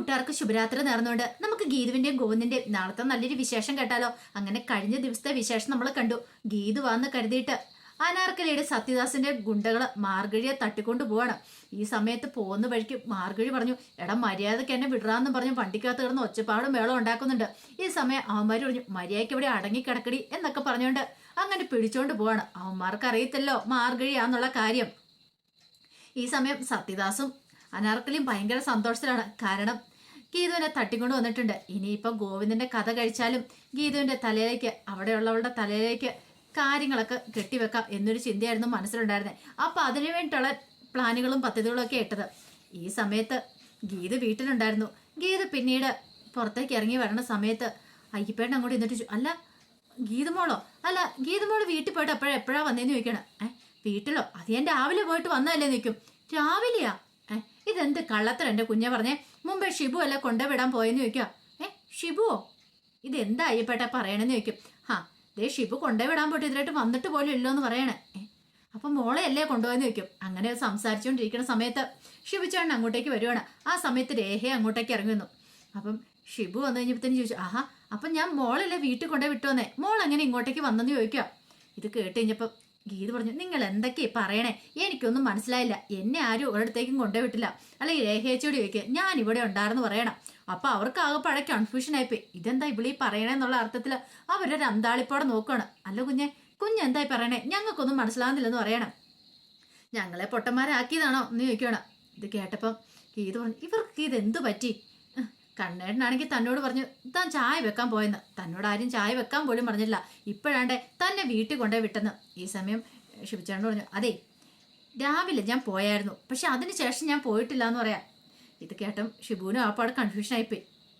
കൂട്ടുകാർക്ക് ശുഭരാത്രി നേർന്നുകൊണ്ട് നമുക്ക് ഗീതുവിന്റെയും ഗോവിന്ദിന്റെയും നാളത്തെ നല്ലൊരു വിശേഷം കേട്ടാലോ? അങ്ങനെ കഴിഞ്ഞ ദിവസത്തെ വിശേഷം നമ്മൾ കണ്ടു. ഗീതു വന്ന് കരുതിയിട്ട് അനാർക്കലിയുടെ സത്യദാസിന്റെ ഗുണ്ടകൾ മാർഗഴിയെ തട്ടിക്കൊണ്ട് പോവാണ്. ഈ സമയത്ത് പോകുന്ന വഴിക്ക് മാർഗഴി പറഞ്ഞു എടാ മര്യാദയ്ക്ക് എന്നെ വിടറാന്ന് പറഞ്ഞു വണ്ടിക്കകത്ത് കിടന്ന് ഒച്ചപ്പാടും മേളം ഉണ്ടാക്കുന്നുണ്ട്. ഈ സമയം അവന്മാർ പറഞ്ഞു മര്യാദയ്ക്ക് ഇവിടെ അടങ്ങിക്കിടക്കടി എന്നൊക്കെ പറഞ്ഞുകൊണ്ട് അങ്ങനെ പിടിച്ചോണ്ട് പോവാണ്. അവന്മാർക്ക് അറിയത്തില്ലോ മാർഗഴിയാന്നുള്ള കാര്യം. ഈ സമയം സത്യദാസും അനാർക്കലിയും ഭയങ്കര സന്തോഷത്തിലാണ്. കാരണം ഗീതുവിനെ തട്ടിക്കൊണ്ട് വന്നിട്ടുണ്ട്. ഇനിയിപ്പോൾ ഗോവിന്ദന്റെ കഥ കഴിച്ചാലും ഗീതുവിന്റെ തലയിലേക്ക് അവിടെയുള്ളവളുടെ തലയിലേക്ക് കാര്യങ്ങളൊക്കെ കെട്ടിവെക്കാം എന്നൊരു ചിന്തയായിരുന്നു മനസ്സിലുണ്ടായിരുന്നത് അപ്പോൾ അതിനു വേണ്ടിയിട്ടുള്ള പ്ലാനുകളും പദ്ധതികളും ഒക്കെ ഇട്ടത്. ഈ സമയത്ത് ഗീത വീട്ടിലുണ്ടായിരുന്നു. ഗീത പിന്നീട് പുറത്തേക്ക് ഇറങ്ങി വരണ സമയത്ത് അയ്യപ്പേട്ടൻ അങ്ങോട്ട് എന്നിട്ട് അല്ല ഗീതമോളോ? അല്ല ഗീതമോൾ വീട്ടിൽ പോയിട്ട് അപ്പോഴെപ്പോഴാണ് എപ്പോഴാ വന്നേന്ന് ചോദിക്കണം. ഏഹ് വീട്ടിലോ? അത് ഞാൻ രാവിലെ പോയിട്ട് വന്നതല്ലേ നിൽക്കും രാവിലെയാ? ഇതെന്ത് കള്ളത്തരം? എന്റെ കുഞ്ഞെ പറഞ്ഞേ മുമ്പേ ഷിബു അല്ല കൊണ്ടുവിടാൻ പോയെന്ന് ചോദിക്കുക ഏ ഷിബുവോ? ഇതെന്താ അയ്യപ്പേട്ട പറയണെന്ന് ചോദിക്കും. ഹാ ദേ ഷിബു കൊണ്ടുവിടാൻ പോയിട്ട് ഇതിലായിട്ട് വന്നിട്ട് പോലും ഇല്ലോ എന്ന് പറയണേ. അപ്പൊ മോളെ അല്ലേ കൊണ്ടുപോയെന്ന് ചോദിക്കും. അങ്ങനെ സംസാരിച്ചുകൊണ്ടിരിക്കുന്ന സമയത്ത് ഷിബു ചേട്ടൻ അങ്ങോട്ടേക്ക് വരുവാണ്. ആ സമയത്ത് രേഖയെ അങ്ങോട്ടേക്ക് ഇറങ്ങി വന്നു അപ്പം ഷിബു വന്നു കഴിഞ്ഞപ്പോഴത്തേനും ചോദിച്ചു ആഹാ അപ്പം ഞാൻ മോളല്ലേ വീട്ടിൽ കൊണ്ടുപോയി വിട്ടു വന്നേ? മോൾ അങ്ങനെ ഇങ്ങോട്ടേക്ക് വന്നെന്ന് ചോദിക്കുക ഇത് കേട്ട് കഴിഞ്ഞപ്പോൾ ഗീത പറഞ്ഞു നിങ്ങൾ എന്തൊക്കെ പറയണേ? എനിക്കൊന്നും മനസ്സിലായില്ല. എന്നെ ആരും ഒരിടത്തേക്കും കൊണ്ടുപോയിട്ടില്ല. അല്ലെങ്കിൽ രേഖയച്ചോടി ചോദിക്കുക ഞാൻ ഇവിടെ ഉണ്ടായിരുന്നു പറയണം. അപ്പൊ അവർക്ക് ആകെപ്പാടെ കൺഫ്യൂഷൻ ആയിപ്പോയി ഇതെന്താ ഇവിളീ പറയണേ എന്നുള്ള അർത്ഥത്തിൽ അവരൊരു അന്താളിപ്പോടെ നോക്കുകയാണ് അല്ല കുഞ്ഞെ എന്തായി പറയണേ? ഞങ്ങൾക്കൊന്നും മനസ്സിലാവുന്നില്ലെന്ന് പറയണം. ഞങ്ങളെ പൊട്ടന്മാരാക്കിയതാണോ? എന്ന് ചോദിക്കണം ഇത് കേട്ടപ്പം ഗീത പറഞ്ഞു ഇവർക്ക് ഇത് എന്തു പറ്റി? കണ്ണേട്ടനാണെങ്കിൽ തന്നോട് പറഞ്ഞു താൻ ചായ വെക്കാൻ പോയെന്ന്. തന്നോട് ആരും ചായ വെക്കാൻ പോലും പറഞ്ഞില്ല ഇപ്പോഴാണ്ടേ തന്നെ വീട്ടിൽ കൊണ്ടുപോയി വിട്ടെന്ന് ഈ സമയം ശിവചേട്ടൻ പറഞ്ഞു. അതെ രാവിലെ ഞാൻ പോയായിരുന്നു. പക്ഷെ അതിന് ശേഷം ഞാൻ പോയിട്ടില്ല എന്ന് പറയാം. ഇത് കേട്ടും ഷിബുവിനും ആപ്പാട്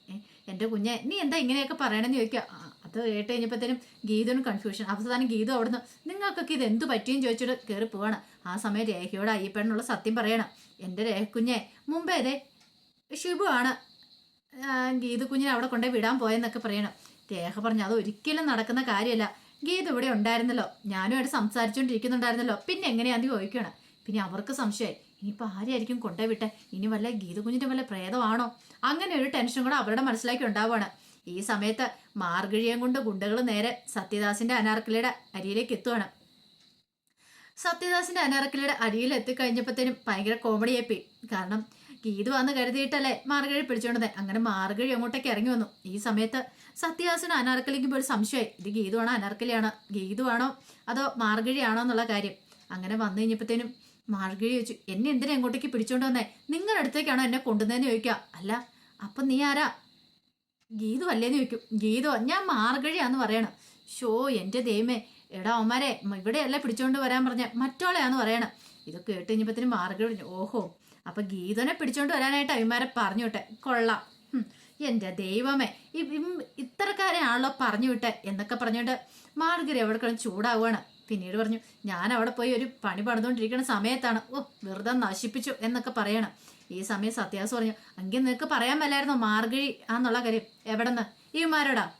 ഏ, എന്റെ കുഞ്ഞെ നീ എന്താ ഇങ്ങനെയൊക്കെ പറയണമെന്ന് ചോദിക്കുക. അത് കേട്ട് കഴിഞ്ഞപ്പോഴത്തേനും ഗീതനും കൺഫ്യൂഷൻ അവസാനം ഗീത അവിടുന്ന് നിങ്ങൾക്കൊക്കെ ഇത് എന്ത് പറ്റിയെന്ന് ചോദിച്ചിട്ട് കയറി പോവാണ്. ആ സമയം രേഖയോട് അയ്യപ്പനുള്ള സത്യം പറയണം. എന്റെ രേഖക്കുഞ്ഞെ മുമ്പേ അതെ ഷിബു ആണ് ഗീതു കുഞ്ഞിനെ അവിടെ കൊണ്ടുപോയി വിടാൻ പോയെന്നൊക്കെ പറയണം. രേഖ പറഞ്ഞു അത് ഒരിക്കലും നടക്കുന്ന കാര്യമല്ല. ഗീത ഇവിടെ ഉണ്ടായിരുന്നല്ലോ. ഞാനുമായിട്ട് സംസാരിച്ചുകൊണ്ടിരിക്കുന്നുണ്ടായിരുന്നല്ലോ പിന്നെ എങ്ങനെയാന്ന് ചോദിക്കണം പിന്നെ അവർക്ക് സംശയമായി. ഇനിയിപ്പോൾ ആരെയായിരിക്കും കൊണ്ടുപോയി വിട്ടെ? ഇനി വല്ല ഗീത കുഞ്ഞിന്റെ വല്ല പ്രേതമാണോ? അങ്ങനെ ഒരു ടെൻഷൻ കൂടെ അവരുടെ മനസ്സിലേക്ക് ഉണ്ടാവുകയാണ് ഈ സമയത്ത് മാർഗഴിയം കൊണ്ട് ഗുണ്ടകൾ നേരെ സത്യദാസിന്റെ അനാർക്കലിയുടെ അരിയിലേക്ക് എത്തുവാണ്. സത്യദാസിന്റെ അനാർക്കലിയുടെ അരിയിൽ എത്തിക്കഴിഞ്ഞപ്പോഴത്തേനും ഭയങ്കര കോമഡി ആയിപ്പോയി കാരണം ഗീതു വന്ന് കരുതിയിട്ടല്ലേ മാർഗഴി പിടിച്ചോണ്ടത്? അങ്ങനെ മാർഗഴി അങ്ങോട്ടേക്ക് ഇറങ്ങി വന്നു. ഈ സമയത്ത് സത്യാസിന് അനാർക്കലിക്ക് ഒരു സംശയമായി. ഇത് ഗീതുവാണോ അനാർക്കലിയാണോ? ഗീതുവാണോ അതോ മാർഗഴി ആണോ എന്നുള്ള കാര്യം. അങ്ങനെ വന്നു കഴിഞ്ഞപ്പോഴത്തേനും മാർഗഴി ചോദിച്ചു എന്നെ എന്തിനാ അങ്ങോട്ടേക്ക് പിടിച്ചോണ്ട് വന്നേ? നിങ്ങളുടെ അടുത്തേക്കാണോ എന്നെ കൊണ്ടുവന്നതെന്ന് ചോദിക്കുക? അല്ല അപ്പം നീ ആരാ? ഗീതു അല്ലേന്ന് ചോദിക്കും. ഗീതോ ഞാൻ മാർഗഴിയാന്ന് പറയണം. ഷോ എന്റെ ദൈവമേ. എടാ അവന്മാരെ ഇവിടെയല്ല പിടിച്ചോണ്ട് വരാൻ പറഞ്ഞ. മറ്റോളെയാന്ന് പറയണം. ഇതൊക്കെ കേട്ട് കഴിഞ്ഞപ്പത്തിന് മാർഗഴി ഓഹോ അപ്പൊ ഗീതനെ പിടിച്ചോണ്ട് വരാനായിട്ട് അഭിമാരെ പറഞ്ഞു വിട്ടെ കൊള്ളാം എന്റെ ദൈവമേ ഈ ഇം- ഇത്തരക്കാരെ ആണല്ലോ പറഞ്ഞു വിട്ടെ എന്നൊക്കെ പറഞ്ഞുകൊണ്ട് മാർഗരി എവിടെ കിടന്ന് ചൂടാവുകയാണ്. പിന്നീട് പറഞ്ഞു ഞാൻ അവിടെ പോയി ഒരു പണി പണിതുകൊണ്ടിരിക്കുന്ന സമയത്താണ്. ഓ വെറുതെ നശിപ്പിച്ചു എന്നൊക്കെ പറയണം. ഈ സമയം സത്യാസ് പറഞ്ഞു അങ്കിൽ നിനക്ക് പറയാൻ മേലായിരുന്നു മാർഗഴി ആന്നുള്ള കാര്യം. എവിടെന്ന്? ഇവമാരോടാ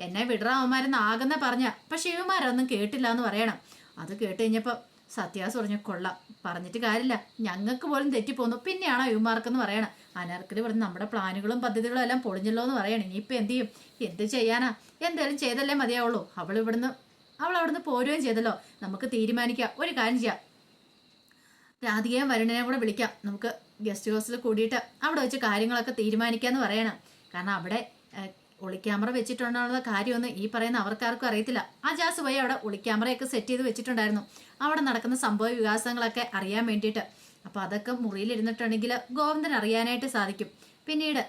എന്നെ വിടറാ അവന്മാരെന്ന് ആകുന്ന പറഞ്ഞ പക്ഷെ ഇവമാരൊന്നും കേട്ടില്ല എന്ന് പറയണം. അത് കേട്ട് കഴിഞ്ഞപ്പോൾ സത്യാസ് പറഞ്ഞു കൊള്ളാം. പറഞ്ഞിട്ട് കാര്യമില്ല. ഞങ്ങൾക്ക് പോലും തെറ്റിപ്പോന്നു. പിന്നെയാണോ ഇവന്മാർക്കെന്ന് പറയണം? അനാർക്കലി പറഞ്ഞു നമ്മുടെ പ്ലാനുകളും പദ്ധതികളും എല്ലാം പൊളിഞ്ഞല്ലോ എന്ന് പറയണം. ഇനിയിപ്പോൾ എന്ത് ചെയ്യും? എന്ത് ചെയ്യാനാ? എന്തായാലും ചെയ്തല്ലേ മതിയാവുള്ളൂ. അവൾ ഇവിടുന്ന് അവൾ അവിടുന്ന് പോരുകയും ചെയ്തല്ലോ. നമുക്ക് തീരുമാനിക്കാം. ഒരു കാര്യം ചെയ്യാം. രാധികയും വരുണിനെയും കൂടെ വിളിക്കാം. നമുക്ക് ഗസ്റ്റ് ഹൗസിൽ കൂടിയിട്ട് അവിടെ വെച്ച് കാര്യങ്ങളൊക്കെ തീരുമാനിക്കാമെന്ന് പറയണം. കാരണം അവിടെ ഒളിക്യാമറ വെച്ചിട്ടുണ്ടെന്നുള്ള കാര്യമൊന്നും ഈ പറയുന്ന അവർക്കാർക്കും അറിയത്തില്ല. ജാസ് പോയി അവിടെ ഒളിക്യാമറയൊക്കെ സെറ്റ് ചെയ്ത് വെച്ചിട്ടുണ്ടായിരുന്നു. അവിടെ നടക്കുന്ന സംഭവ വികാസങ്ങളൊക്കെ അറിയാൻ വേണ്ടിയിട്ട്. അപ്പോൾ അതൊക്കെ മുറിയിലിരുന്നിട്ടുണ്ടെങ്കിൽ ഗോവിന്ദൻ അറിയാനായിട്ട് സാധിക്കും. പിന്നീട്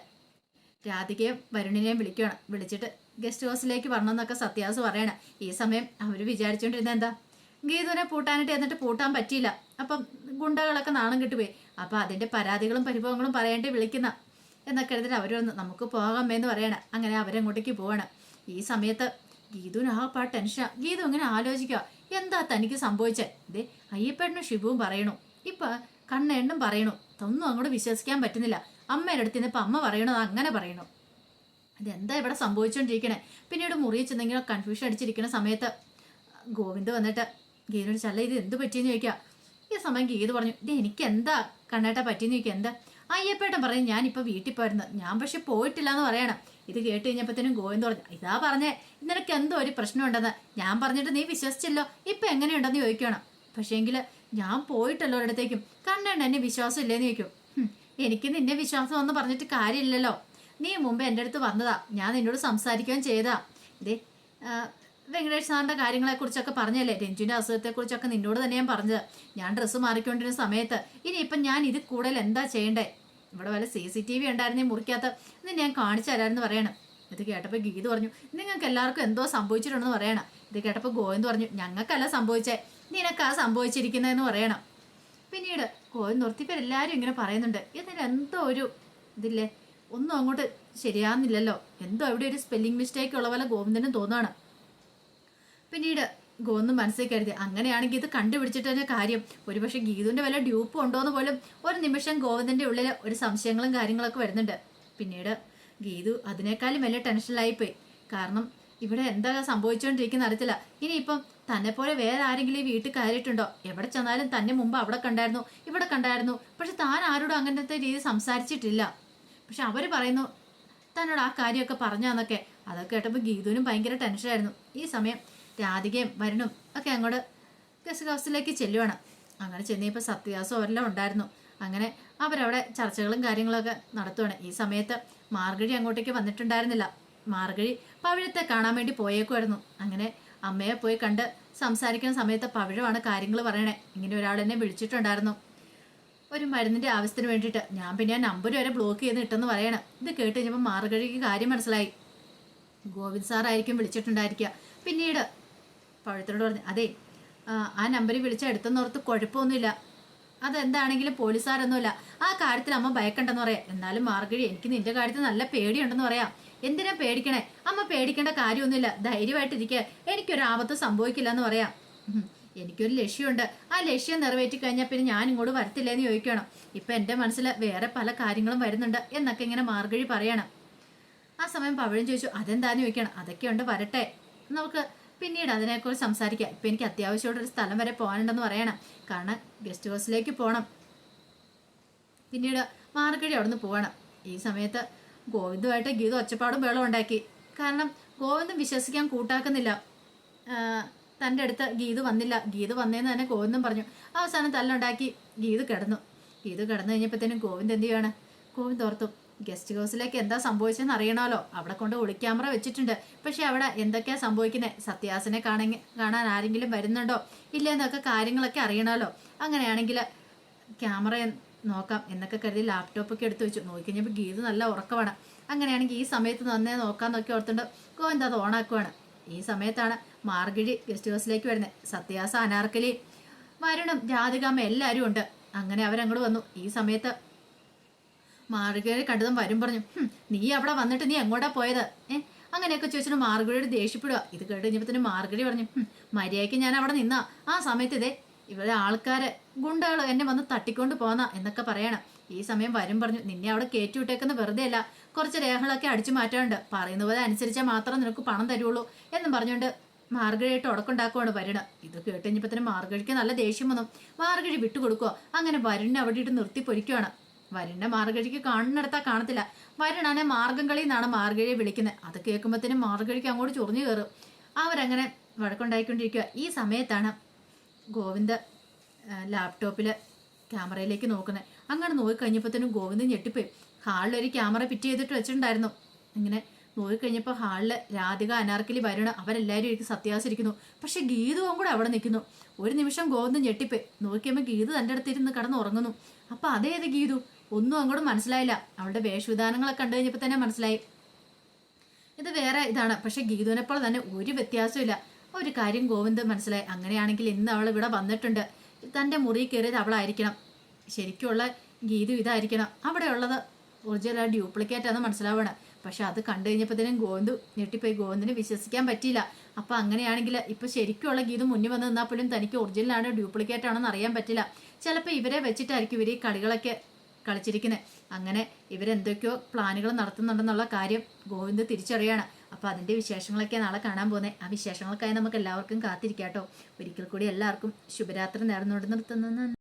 രാധികയും വരുണിനെയും വിളിക്കുകയാണ് വിളിച്ചിട്ട് ഗസ്റ്റ് ഹൗസിലേക്ക് വരണമെന്നൊക്കെ സത്യാസ് പറയണം. ഈ സമയം അവർ വിചാരിച്ചുകൊണ്ടിരുന്ന എന്താ? ഗീതുവിനെ പൂട്ടാനായിട്ട് എന്നിട്ട് പൂട്ടാൻ പറ്റിയില്ല. അപ്പം ഗുണ്ടകളൊക്കെ നാണം കിട്ടുപോയി. അപ്പം അതിന്റെ പരാതികളും പരിഭവങ്ങളും പറയേണ്ടി വിളിക്കുന്ന എന്നൊക്കെ എഴുതിട്ട് അവർ വന്ന് നമുക്ക് പോകാമെന്ന് പറയണം. അങ്ങനെ അവരങ്ങോട്ടേക്ക് പോവാണ്. ഈ സമയത്ത് ഗീതുവിന് ആ പാ ടെൻഷൻ ഗീതു ഇങ്ങനെ ആലോചിക്കുക എന്താ തനിക്ക് സംഭവിച്ചത് ഇതേ അയ്യപ്പേട്ടനും ഷിബുവും പറയണു. ഇപ്പൊ കണ്ണേണ്ണും പറയണു. ഇതൊന്നും അങ്ങോട്ട് വിശ്വസിക്കാൻ പറ്റുന്നില്ല. അമ്മയുടെ അടുത്ത് ഇപ്പൊ അമ്മ പറയണത് അങ്ങനെ പറയണു. ഇതെന്താ ഇവിടെ സംഭവിച്ചോണ്ടിരിക്കണേ? പിന്നീട് മുറിയിൽ ചെന്നെങ്കിലും കൺഫ്യൂഷൻ അടിച്ചിരിക്കുന്ന സമയത്ത് ഗോവിന്ദ് വന്നിട്ട് ഗീതോട് ചല്ല ഇത് എന്ത് പറ്റിയെന്ന് ചോദിക്കുക ഈ സമയം ഗീത് പറഞ്ഞു ഇത് എനിക്ക് എന്താ കണ്ണേട്ട പറ്റിയെന്ന് ചോദിക്കുക എന്താ അയ്യപ്പേട്ടൻ പറഞ്ഞു ഞാനിപ്പോൾ വീട്ടിൽ പോയിരുന്നു. ഞാൻ പക്ഷെ പോയിട്ടില്ല എന്ന് പറയണം. ഇത് കേട്ട് കഴിഞ്ഞപ്പോഴത്തേനും ഗോവിന്ദ് പറഞ്ഞു ഇതാ പറഞ്ഞേ നിനക്ക് എന്തോ ഒരു പ്രശ്നമുണ്ടെന്ന്. ഞാൻ പറഞ്ഞിട്ട് നീ വിശ്വസിച്ചല്ലോ. ഇപ്പം എങ്ങനെയുണ്ടെന്ന് ചോദിക്കണം. പക്ഷേങ്കിൽ ഞാൻ പോയിട്ടല്ലോ ഒരിടത്തേക്കും. കണ്ടേണ്ട എന്നെ വിശ്വാസം ഇല്ലേന്ന് ചോദിക്കും എനിക്ക് നിന്നെ വിശ്വാസം എന്ന് പറഞ്ഞിട്ട് കാര്യമില്ലല്ലോ. നീ മുമ്പ് എന്റെ അടുത്ത് വന്നതാ. ഞാൻ നിന്നോട് സംസാരിക്കുകയും ചെയ്താ ഇതേ വെങ്കടേഷ് സാറിന്റെ കാര്യങ്ങളെക്കുറിച്ചൊക്കെ പറഞ്ഞല്ലേ? രഞ്ജുവിന്റെ അസുഖത്തെക്കുറിച്ചൊക്കെ നിന്നോട് തന്നെ ഞാൻ പറഞ്ഞത്. ഞാൻ ഡ്രസ്സ് മാറിക്കൊണ്ടിരുന്ന സമയത്ത് ഇനിയിപ്പം ഞാൻ ഇത് കൂടുതൽ എന്താ ചെയ്യണ്ടേ? ഇവിടെ വല്ല സി സി ടി വി ഉണ്ടായിരുന്നേ മുറിക്കകത്ത്. ഇത് ഞാൻ കാണിച്ചു തരാമെന്ന് പറയണം. ഇത് കേട്ടപ്പോൾ ഗീത് പറഞ്ഞു നിങ്ങൾക്ക് എല്ലാവർക്കും എന്തോ സംഭവിച്ചിട്ടുണ്ടെന്ന് പറയണം. ഇത് കേട്ടപ്പോൾ ഗോവിന്ദ് പറഞ്ഞു ഞങ്ങൾക്കല്ല സംഭവിച്ചേ. നിനക്കാ സംഭവിച്ചിരിക്കുന്നതെന്ന് പറയണം. പിന്നീട് ഗോവിന്ദ് നിർത്തിപ്പോൾ എല്ലാവരും ഇങ്ങനെ പറയുന്നുണ്ട് ഇതിന് എന്തോ ഒരു ഇതില്ലേ? ഒന്നും അങ്ങോട്ട് ശരിയാകുന്നില്ലല്ലോ എന്തോ അവിടെ ഒരു സ്പെല്ലിംഗ് മിസ്റ്റേക്ക് ഉള്ള പോലെ ഗോവിന്ദനും തോന്നുകയാണ് പിന്നീട് ഗോന്ന് മനസ്സിൽ കരുതി. അങ്ങനെയാണെങ്കിൽ ഇത് കണ്ടുപിടിച്ചിട്ട് തന്നെ കാര്യം. ഒരുപക്ഷെ ഗീതുവിന്റെ വല്ല ഡ്യൂപ്പ് ഉണ്ടോന്ന് പോലും ഒരു നിമിഷം ഗോവിന്ദന്റെ ഉള്ളിൽ ഒരു സംശയങ്ങളും കാര്യങ്ങളൊക്കെ വരുന്നുണ്ട്. പിന്നീട് ഗീതു അതിനേക്കാളും വലിയ ടെൻഷനിലായിപ്പോയി കാരണം ഇവിടെ എന്താ സംഭവിച്ചുകൊണ്ടിരിക്കുന്ന അറിയത്തില്ല. ഇനിയിപ്പം തന്നെ പോലെ വേറെ ആരെങ്കിലും ഈ വീട്ടിൽ കയറിയിട്ടുണ്ടോ? എവിടെ ചെന്നാലും തന്നെ മുമ്പ് അവിടെ കണ്ടായിരുന്നു ഇവിടെ കണ്ടായിരുന്നു. പക്ഷെ താൻ ആരോടും അങ്ങനത്തെ രീതി സംസാരിച്ചിട്ടില്ല. പക്ഷെ അവർ പറയുന്നു തന്നോട് ആ കാര്യമൊക്കെ പറഞ്ഞാന്നൊക്കെ. അതൊക്കെ കേട്ടപ്പോൾ ഗീതുവിനും ഭയങ്കര ടെൻഷനായിരുന്നു. ഈ സമയം രാധികയും വരുണും ഒക്കെ അങ്ങോട്ട് ഗസ്റ്റ് ഹൗസിലേക്ക് ചെല്ലുവാണ്. അങ്ങനെ ചെന്നിപ്പോൾ സത്യദാസും അവരെല്ലാം ഉണ്ടായിരുന്നു. അങ്ങനെ അവരവിടെ ചർച്ചകളും കാര്യങ്ങളൊക്കെ നടത്തുവാണ്. ഈ സമയത്ത് മാർഗഴി അങ്ങോട്ടേക്ക് വന്നിട്ടുണ്ടായിരുന്നില്ല. മാർഗഴി പവിഴത്തെ കാണാൻ വേണ്ടി പോയേക്കുമായിരുന്നു അങ്ങനെ അമ്മയെ പോയി കണ്ട് സംസാരിക്കുന്ന സമയത്ത് പവിഴമാണ് കാര്യങ്ങൾ പറയണേ. ഇങ്ങനെ ഒരാൾ എന്നെ വിളിച്ചിട്ടുണ്ടായിരുന്നു. ഒരു മരുന്നിന്റെ ആവശ്യത്തിന് വേണ്ടിയിട്ട്. ഞാൻ പിന്നെ ആ നമ്പർ വരെ ബ്ലോക്ക് ചെയ്ത് ഇട്ടെന്ന് പറയണം. ഇത് കേട്ട് കഴിഞ്ഞപ്പോൾ മാർഗഴിക്ക് കാര്യം മനസ്സിലായി. ഗോവിന്ദ് സാറായിരിക്കും വിളിച്ചിട്ടുണ്ടായിരിക്കുക. പിന്നീട് പവിഴത്തോട് പറഞ്ഞു അതെ ആ, നമ്പറിൽ വിളിച്ച എടുത്തെന്നോർത്ത് കുഴപ്പമൊന്നുമില്ല. അതെന്താണെങ്കിലും പോലീസുകാരൊന്നുമില്ല ആ കാര്യത്തിൽ അമ്മ ഭയക്കണ്ടെന്ന് പറയാം. എന്നാലും മാർഗഴി എനിക്ക് നിന്റെ കാര്യത്തിൽ നല്ല പേടിയുണ്ടെന്ന് പറയാം. എന്തിനാ പേടിക്കണേ? അമ്മ പേടിക്കേണ്ട കാര്യമൊന്നുമില്ല. ധൈര്യമായിട്ടിരിക്കുക എനിക്കൊരു ആപത്ത് സംഭവിക്കില്ല എന്ന് പറയാം. എനിക്കൊരു ലക്ഷ്യമുണ്ട്. ആ ലക്ഷ്യം നിറവേറ്റി കഴിഞ്ഞാൽ പിന്നെ ഞാൻ ഇങ്ങോട്ട് വരത്തില്ലെന്ന് ചോദിക്കണം ഇപ്പൊ എന്റെ മനസ്സിൽ വേറെ പല കാര്യങ്ങളും വരുന്നുണ്ട് എന്നൊക്കെ ഇങ്ങനെ മാർഗഴി പറയണം. ആ സമയം പവിഴം ചോദിച്ചു അതെന്താന്ന് ചോദിക്കണം? അതൊക്കെയുണ്ട് വരട്ടെ. നമുക്ക് പിന്നീട് അതിനെക്കുറിച്ച് സംസാരിക്കാം. ഇപ്പം എനിക്ക് അത്യാവശ്യമായിട്ട് ഒരു സ്ഥലം വരെ പോകാനുണ്ടെന്ന് പറയണം. കാരണം ഗസ്റ്റ് ഹൗസിലേക്ക് പോകണം പിന്നീട് മാർഗഴി അവിടുന്ന് പോകണം. ഈ സമയത്ത് ഗോവിന്ദുമായിട്ട് ഗീത ഒച്ചപ്പാടും ബഹളം ഉണ്ടാക്കി. കാരണം ഗോവിന്ദൻ വിശ്വസിക്കാൻ കൂട്ടാക്കുന്നില്ല. തന്റെ അടുത്ത് ഗീത് വന്നില്ല. ഗീത് വന്നേന്ന് തന്നെ ഗോവിന്ദൻ പറഞ്ഞു. അവസാനം തല്ലുണ്ടാക്കി ഗീത് കിടന്നു. ഗീത് കിടന്നു കഴിഞ്ഞപ്പോഴത്തേനും ഗോവിന്ദ് എന്ത് ചെയ്യാണ് ഗോവിന്ദ് ഓർത്തു. ഗസ്റ്റ് ഹൗസിലേക്ക് എന്താ സംഭവിച്ചതെന്ന് അറിയണമല്ലോ. അവിടെ കൊണ്ട് ഒളിക്യാമറ വെച്ചിട്ടുണ്ട്. പക്ഷെ അവിടെ എന്തൊക്കെയാ സംഭവിക്കുന്നത്? സത്യാസിനെ കാണാൻ കാണാൻ ആരെങ്കിലും വരുന്നുണ്ടോ? ഇല്ല എന്നൊക്കെ കാര്യങ്ങളൊക്കെ അറിയണമല്ലോ. അങ്ങനെയാണെങ്കിൽ ക്യാമറ നോക്കാം എന്നൊക്കെ കരുതി ലാപ്ടോപ്പൊക്കെ എടുത്തു വെച്ചു. നോക്കിക്കഴിഞ്ഞപ്പോൾ ഗീത് നല്ല ഉറക്കമാണ്. അങ്ങനെയാണെങ്കിൽ ഈ സമയത്ത് നന്നേ നോക്കാമെന്നൊക്കെ ഓർത്തുണ്ട് ഗോവിന്ദ് അത് ഓണാക്കുവാണ്. ഈ സമയത്താണ് മാർഗിഴി ഗസ്റ്റ് ഹൗസിലേക്ക് വരുന്നത്. സത്യാസ അനാർക്കലി വരുണും രാധികാമ്മ എല്ലാവരും ഉണ്ട്. അങ്ങനെ അവരങ്ങോട്ട് വന്നു. ഈ സമയത്ത് മാർഗഴി കണ്ടതും വരും പറഞ്ഞു നീ അവിടെ വന്നിട്ട് നീ എങ്ങോട്ടാ പോയത്? ഏ? അങ്ങനെയൊക്കെ ചോദിച്ചിട്ട് മാർഗരയോട് ദേഷ്യപ്പെടുക. ഇത് കേട്ട് കഴിഞ്ഞപ്പോൾ തന്നെ മാർഗരി പറഞ്ഞു "ഹും, മര്യാദയ്ക്ക് ഞാൻ അവിടെ നിന്നാ. ആ സമയത്ത് ഇതേ ഇവിടെ ആൾക്കാരെ ഗുണ്ടകൾ എന്നെ വന്ന് തട്ടിക്കൊണ്ട് പോന്ന എന്നൊക്കെ പറയണം. ഈ സമയം വരും പറഞ്ഞു നിന്നെ അവിടെ കയറ്റി വിട്ടേക്കുന്ന വെറുതെ അല്ല. കുറച്ച് രേഖകളൊക്കെ അടിച്ചു മാറ്റാനുണ്ട്. പറയുന്ന പോലെ അനുസരിച്ചാൽ മാത്രം നിനക്ക് പണം തരുള്ളൂ. എന്നും പറഞ്ഞുകൊണ്ട് മാർഗഴിയായിട്ട് ഉടക്കുണ്ടാക്കുവാണ് വരുണ ഇത് കേട്ട് തന്നെ മാർഗഴിക്ക് നല്ല ദേഷ്യം വന്നു. മാർഗഴി വിട്ടുകൊടുക്കുക. അങ്ങനെ വരുണിനെ അവിടെ ഇട്ട് നിർത്തി പൊരിക്കുവാണ്. വരുണിനെ മാർഗഴിക്ക് കാണുന്നിടത്താ കാണത്തില്ല. വരുണനെ മാർഗം കളി എന്നാണ് മാർഗഴിയെ വിളിക്കുന്നത്. അത് കേൾക്കുമ്പോഴത്തേനും മാർഗഴിക്ക് അങ്ങോട്ട് ചൊറിഞ്ഞു കയറും. അവരങ്ങനെ വഴക്കുണ്ടായിക്കൊണ്ടിരിക്കുക ഈ സമയത്താണ് ഗോവിന്ദ് ലാപ്ടോപ്പിൽ ക്യാമറയിലേക്ക് നോക്കുന്നത്. അങ്ങനെ നോക്കിക്കഴിഞ്ഞപ്പോഴത്തേനും ഗോവിന്ദ് ഞെട്ടിപ്പോയി. ഹാളിൽ ഒരു ക്യാമറ ഫിറ്റ് ചെയ്തിട്ട് വെച്ചിട്ടുണ്ടായിരുന്നു. ഇങ്ങനെ നോക്കിക്കഴിഞ്ഞപ്പോൾ ഹാളിൽ രാധിക അനാർക്കലി വരുണ അവരെല്ലാവരും എനിക്ക് സത്യാസിരിക്കുന്നു. പക്ഷേ ഗീതവും കൂടെ അവിടെ നിൽക്കുന്നു. ഒരു നിമിഷം ഗോവിന്ദ് ഞെട്ടിപ്പോയി. നോക്കിയപ്പോൾ ഗീതു തന്റെ അടുത്തിരുന്ന് കിടന്ന് ഉറങ്ങുന്നു അപ്പം അതേത് ഗീതു? ഒന്നും അങ്ങോട്ട് മനസ്സിലായില്ല. അവളുടെ വേഷവിധാനങ്ങളൊക്കെ കണ്ടു കഴിഞ്ഞപ്പോൾ തന്നെ മനസ്സിലായി. ഇത് വേറെ ഇതാണ്. പക്ഷെ ഗീതുവിനെപ്പോൾ തന്നെ ഒരു വ്യത്യാസമില്ല ഒരു കാര്യം ഗോവിന്ദ് മനസ്സിലായി. അങ്ങനെയാണെങ്കിൽ ഇന്ന് അവൾ ഇവിടെ വന്നിട്ടുണ്ട്. തന്റെ മുറി കയറിയത് അവളായിരിക്കണം. ശരിക്കുള്ള ഗീതു ഇതായിരിക്കണം. അവിടെ ഉള്ളത് ഒറിജിനൽ ഡ്യൂപ്ലിക്കേറ്റ് ആണെന്ന് മനസ്സിലാവണം പക്ഷെ അത് കണ്ടു കഴിഞ്ഞപ്പോഴത്തേനും ഗോവിന്ദ് ഞെട്ടിപ്പോയി. ഗോവിന്ദിനെ വിശ്വസിക്കാൻ പറ്റിയില്ല. അപ്പൊ അങ്ങനെയാണെങ്കിൽ ഇപ്പൊ ശരിക്കുള്ള ഗീതു മുന്നിൽ വന്ന് നിന്നാൽ പോലും തനിക്ക് ഒറിജിനലാണ് ഡ്യൂപ്ലിക്കേറ്റ് ആണോ എന്ന് അറിയാൻ പറ്റില്ല. ചിലപ്പോൾ ഇവരെ വെച്ചിട്ടായിരിക്കും ഇവർ ഈ കളികളൊക്കെ കളിച്ചിരിക്കുന്നത് അങ്ങനെ ഇവരെന്തൊക്കെയോ പ്ലാനുകൾ നടത്തുന്നുണ്ടെന്നുള്ള കാര്യം ഗോവിന്ദ് തിരിച്ചറിയാണ്. അപ്പോൾ അതിന്റെ വിശേഷങ്ങളൊക്കെ നാളെ കാണാൻ പോകുന്നത് ആ വിശേഷങ്ങൾക്കായി നമുക്ക് എല്ലാവർക്കും കാത്തിരിക്കാം കേട്ടോ ഒരിക്കൽ കൂടി എല്ലാവർക്കും ശുഭരാത്രി നേർന്നുകൊണ്ട് നിർത്തുന്നു.